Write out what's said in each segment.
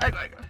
아이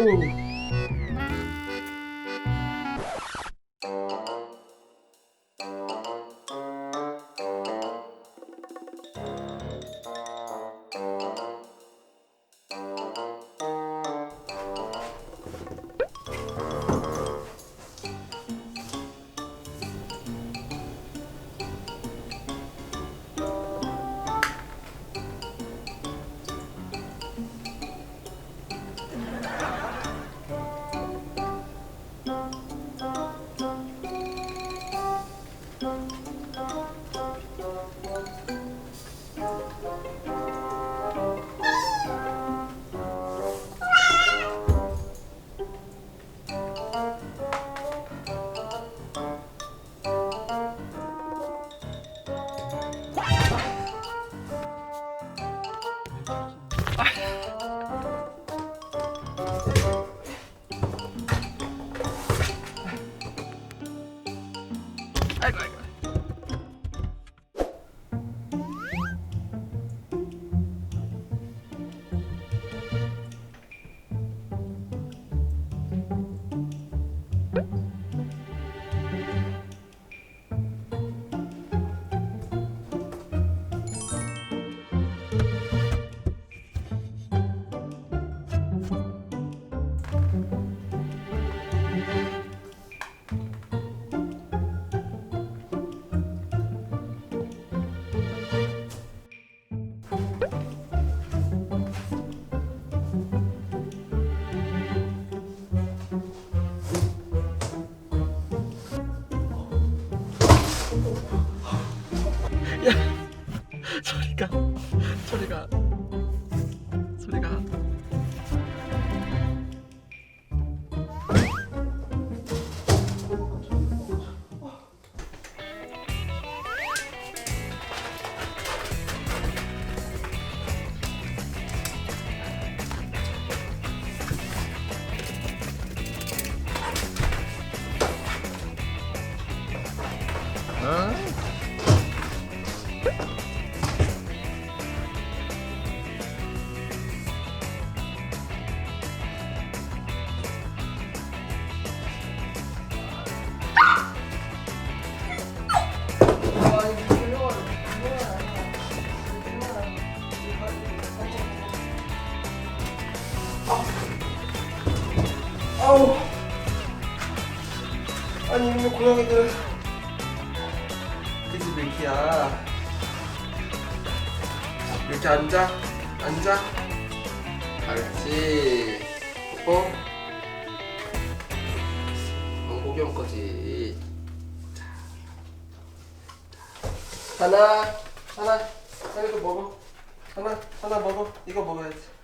어우. 아 소 아우. 아니 이놈의 고양이들. 그지 밀키야. 이렇게 앉아 앉아. 알지. 뽀뽀 형 거지. 자, 하나 하나. 하나 이거 먹어. 하나 하나 먹어. 이거 먹어야지